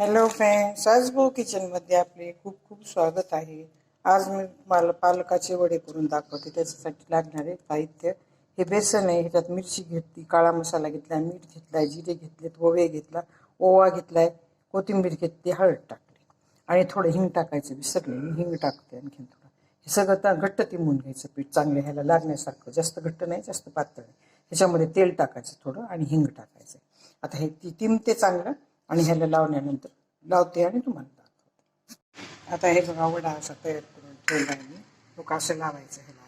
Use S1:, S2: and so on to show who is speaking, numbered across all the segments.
S1: Hello friends आज भाऊ किचनमध्ये आपले खूप खूप स्वागत आहे. आज मी मला पालकाचे वडे करून दाखवते त्याच्यासाठी लागणारे साहित्य. हे बेसन आहे ह्याच्यात मिरची घेतली काळा मसाला घेतला मीठ घेतलाय जिरे घेतलेत ओवे घेतला ओवा घेतलाय कोथिंबीर घेतली हळद टाकली. आणि थोडं हिंग टाकायचं विसरले मी हिंग टाकते आणखीन थोडं. हे सगळं तर घट्ट तिमून घ्यायचं पीठ चांगलं ह्याला लागण्यासारखं जास्त घट्ट नाही जास्त पातळ नाही. ह्याच्यामध्ये तेल टाकायचं थोडं आणि हिंग टाकायचं. आता हे ती तिमते चांगलं आणि ह्याला लावल्यानंतर लावते आणि तुम्हाला दाखवते. आता हे बघा वडा असा तयार करून ठेवला आहे मी. तो कसं लावायचं ह्याला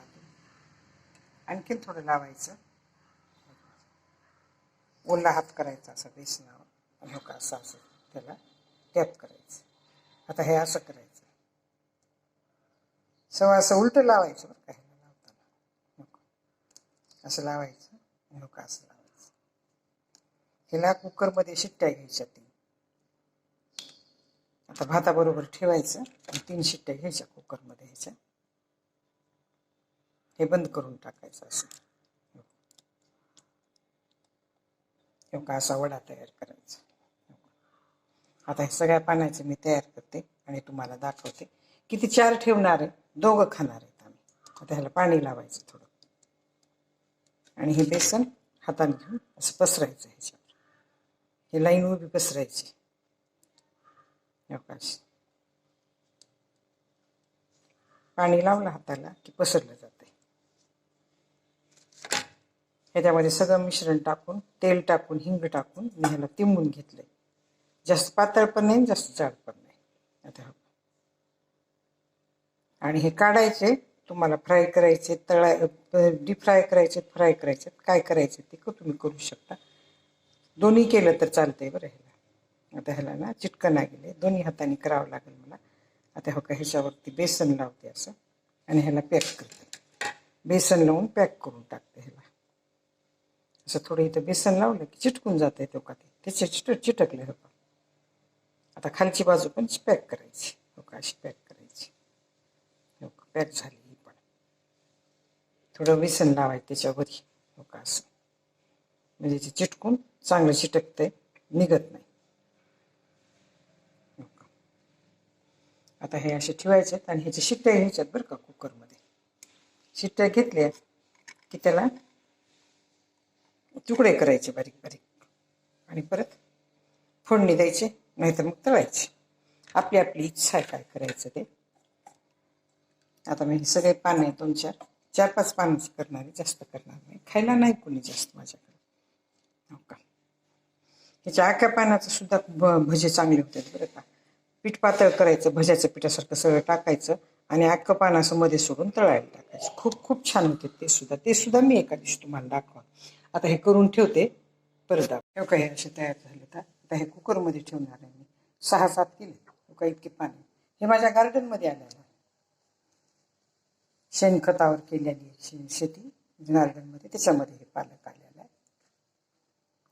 S1: आणखीन थोडं लावायचं. ओला हात करायचा असा बेसनावर. आणि हो का असं असं त्याला टॅप करायचं. आता हे असं करायचं. सव असं उलटं लावायचं बरं का ह्याला लावताना. नको. असं लावायचं आणि हो का असं लावायचं. ह्याला कुकरमध्ये शिट्ट्या घ्यायच्या तीन. आता भाताबरोबर ठेवायचं आणि तीन शिट्ट्या घ्यायच्या कुकरमध्ये ह्याच्या. हे बंद करून टाकायचं असं. हे का असा वडा तयार करायचा. आता हे सगळ्या पाण्याचे मी तयार करते आणि तुम्हाला दाखवते. किती चार ठेवणार आहे? दोघं खाणार आहेत आम्ही. आता ह्याला पाणी लावायचं थोडं. आणि हे बेसन हाताने घेऊन असं पसरायचं ह्याच्यावर. हे लाईन उभी पसरायची. अवकाश पाणी लावलं हाताला की पसरलं जाते. ह्याच्यामध्ये सगळं मिश्रण टाकून तेल टाकून हिंग टाकून मी ह्याला तिंबून घेतलंय. जास्त पातळ पण नाही जास्त जाड पण नाही. आता आणि हे काढायचे तुम्हाला फ्राय करायचे तळाय डीप फ्राय करायचे फ्राय करायचे काय करायचे ते तुम्ही करू शकता. दोन्ही केलं तर चालतंय बरं ह्याला. आता ह्याला ना चिटकन गेले. दोन्ही हाताने करावं लागेल मला. आता हो का ह्याच्यावरती बेसन लावते असं. आणि ह्याला पॅक करते. बेसन लावून पॅक करून टाकते ह्याला. असं थोडं इथं बेसन लावलं की चिटकून जाते तो का ते. त्याचे चिट चिटकले हो का. आता खालची बाजू पण पॅक करायची. हो का अशी पॅक करायची. हो का पॅक झाली ही पण. थोडं बेसन लावायचं त्याच्यावरही. हो का असं. म्हणजे ते चिटकून चांगलं चिटकतंय निघत नाही हो का. आता हे असे ठेवायचे आहेत आणि ह्याचे शिट्ट्या घ्यायच्यात बरं का कुकरमध्ये. शिट्ट्या घेतल्या की त्याला तुकडे करायचे बारीक बारीक. आणि परत फोडणी द्यायची नाहीतर मग तळायचे. आपली आपली इच्छा आहे काय करायचं ते. आता मी सगळे पानं आहे दोन चार चार पाच पानच करणारे जास्त करणार नाही. खायला नाही कोणी जास्त माझ्याकडे. हो का? ह्याच्या आख्या पानाचं सुद्धा भजे चांगले होतात बरं का. पीठ पातळ करायचं भज्याचं पिठासारखं सगळं टाकायचं आणि अख्खं पान असं मध्ये सोडून तळायला टाकायचं. खूप खूप छान होते ते सुद्धा. ते सुद्धा मी एका दिवशी तुम्हाला दाखवा. आता हे करून ठेवते परत दाखव. काय असे तयार झाले तर. आता हे कुकरमध्ये ठेवणार आहे मी. सहा सात केले. काही इतके पाणी हे माझ्या गार्डनमध्ये आलेलं आहे. शेणखतावर केलेली शेती गार्डनमध्ये. त्याच्यामध्ये हे पालक आलेलं आहे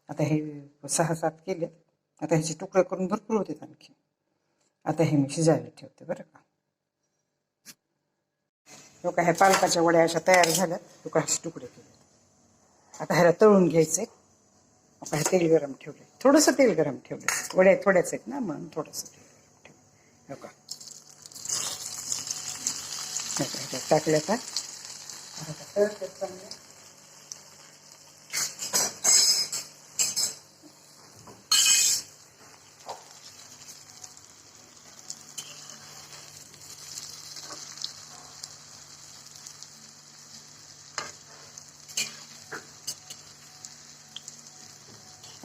S1: आता हे सहा सात केले आता ह्याचे तुकडे करून भरपूर होते आणखी. आता हे मी शिजायला ठेवते बरं का. हो ह्या पालकाच्या वड्या अशा तयार झाल्या. हो का असे तुकडे केले. आता ह्याला तळून घ्यायचे. आता हे तेल गरम ठेवले. थोडंसं तेल गरम ठेवलं. वड्या थोड्याच आहेत ना म्हणून थोडंसं तेल गरम ठेवलं. हो का टाकल्या का आता.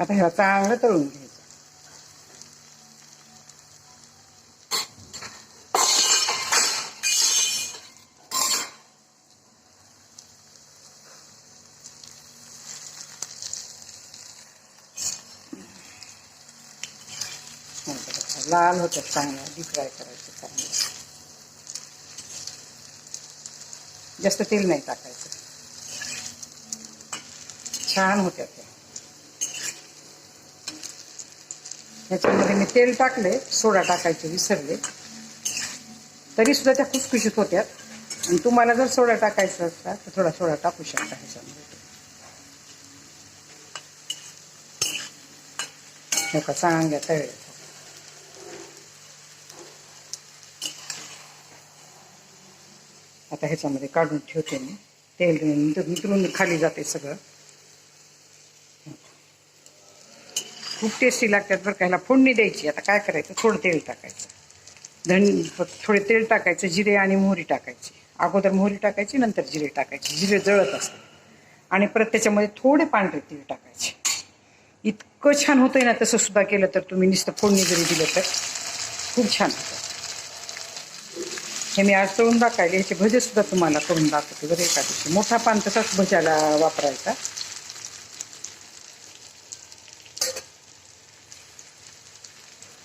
S1: आता ह्या चांगलं तळून घ्यायचं. लाल होतात चांगलं डीप फ्राय करायचं चांगलं. जास्त तेल नाही टाकायचं. छान होत्या ह्याच्यामध्ये मी तेल टाकले सोडा टाकायचे विसरले. तरी सुद्धा त्या खुसखुशीत होत्या. आणि तुम्हाला जर सोडा टाकायचा असला तर थोडा सोडा टाकू शकता ह्याच्यामध्ये. नका चांगल्या तळ्या आता ह्याच्यामध्ये काढून ठेवते मी. तेल नितळून खाली जाते सगळं. खूप टेस्टी लागतात बरं का. ह्याला फोडणी द्यायची. आता काय करायचं? थोडं तेल टाकायचं. धन थोडे तेल टाकायचं जिरे आणि मोहरी टाकायची. अगोदर मोहरी टाकायची नंतर जिरे टाकायची. जिरे जळत असते आणि परत त्याच्यामध्ये थोडे पांढरे तीळ टाकायचे. इतकं छान होतंय ना तसं सुद्धा केलं तर तुम्ही नुसतं फोडणी जरी दिलं तर. खूप छान होतं. हे मी आज तळून दाखवले. ह्याचे भजे सुद्धा तुम्हाला करून दाखवते बरं एका दिवशी. मोठा पान तसाच भज्याला वापरायचा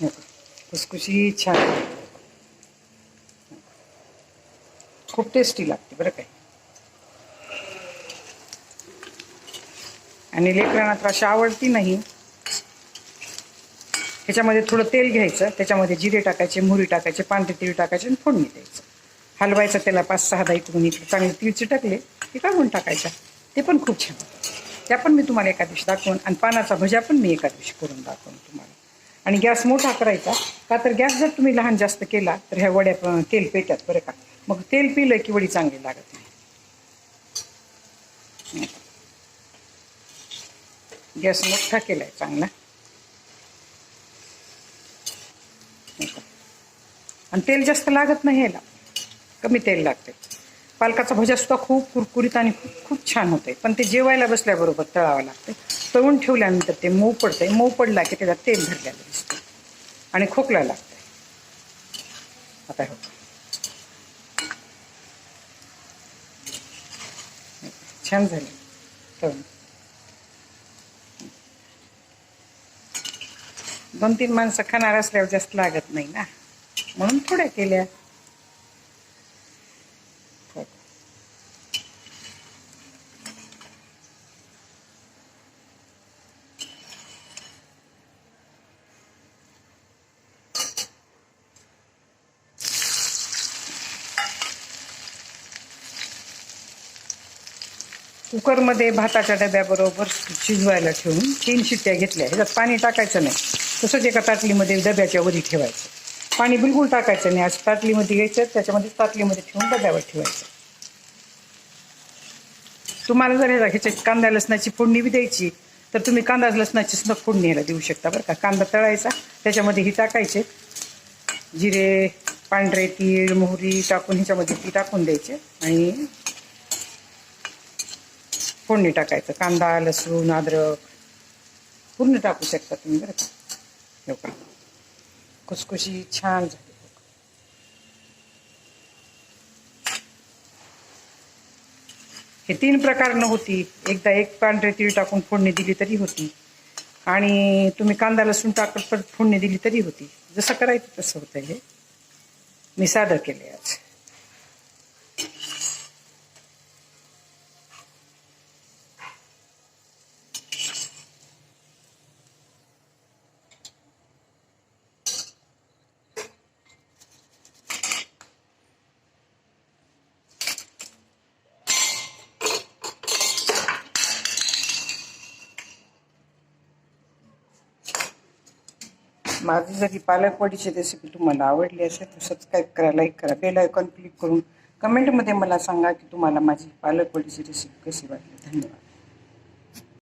S1: हो का? खुसखुशी छान. खूप टेस्टी लागते बरं काय आणि लेकरांना तर अशी आवडती नाही. ह्याच्यामध्ये थोडं तेल घ्यायचं त्याच्यामध्ये जिरे टाकायचे मोहरी टाकायचे पांढरे तीळ टाकायचे आणि फोडणी द्यायचं. हलवायचं त्याला पाच सहा दाई करून इकडे चांगले तीळ टाकले ते काढून टाकायचं. ते पण खूप छान त्या पण मी तुम्हाला एका दिवशी दाखवून आणि पानाचा भज्या पण मी एका दिवशी करून दाखवून तुम्हाला. आणि गॅस मोठा करायचा. का तर गॅस जर तुम्ही लहान जास्त केला तर ह्या वड्या तेल पेट्यात बरं का. मग तेल पिलं की वडी चांगली लागत नाही. गॅस मोठा केलाय चांगला. आणि तेल जास्त लागत नाही याला कमी तेल लागते पालकाचा भजा सुद्धा खूप कुरकुरीत आणि खूप खूप छान होते पण ते जेवायला बसल्याबरोबर तळावं लागते तळून ठेवल्यानंतर ते मऊ पडतंय. मऊ पडला की त्याच्यात तेल भरलेलं दिसतं. आणि खोकला लागतं आता हे छान झाले. तळून. दोन तीन माणसं खाणार असल्यावर जास्त लागत नाही ना. म्हणून थोड्या केल्या. कुकरमध्ये भाताच्या डब्याबरोबर शिजवायला ठेवून तीन शिट्ट्या घेतल्या. ह्याच्यात पाणी टाकायचं नाही. तसंच एका ताटलीमध्ये डब्याच्या वरी ठेवायचं. पाणी बिलकुल टाकायचं नाही. असं ताटलीमध्ये घ्यायचं त्याच्यामध्ये ताटलीमध्ये ठेवून डब्यावर ठेवायचं. तुम्हाला जर ह्याला ह्याच्यात कांदा लसणाची फोडणी बी द्यायची तर तुम्ही कांदा लसणाची सुद्धा फोडणी ह्याला देऊ शकता बरं का. कांदा तळायचा त्याच्यामध्ये ही टाकायचे. जिरे पांढरे तीळ मोहरी टाकून ह्याच्यामध्ये ती टाकून द्यायचे. आणि फोडणी टाकायचं. कांदा लसूण अद्रक. पूर्ण टाकू शकता तुम्ही बरं का. का खुसखुशी छान झाली. हे तीन प्रकारनं होती. एकदा एक पांढरे तीळ टाकून फोडणी दिली तरी होती. आणि तुम्ही कांदा लसूण टाकत परत फोडणी दिली तरी होती. जसं करायचं तसं होतं हे. मी सादर केले आज. माझी जरी ही पालक रेसिपी तुम्हाला आवडली असेल तर सबस्क्राईब करा लाईक करा बेल आयकॉन क्लिक करून कमेंटमध्ये मला सांगा की तुम्हाला माझी पालकवाडीची रेसिपी कशी वाटली. धन्यवाद.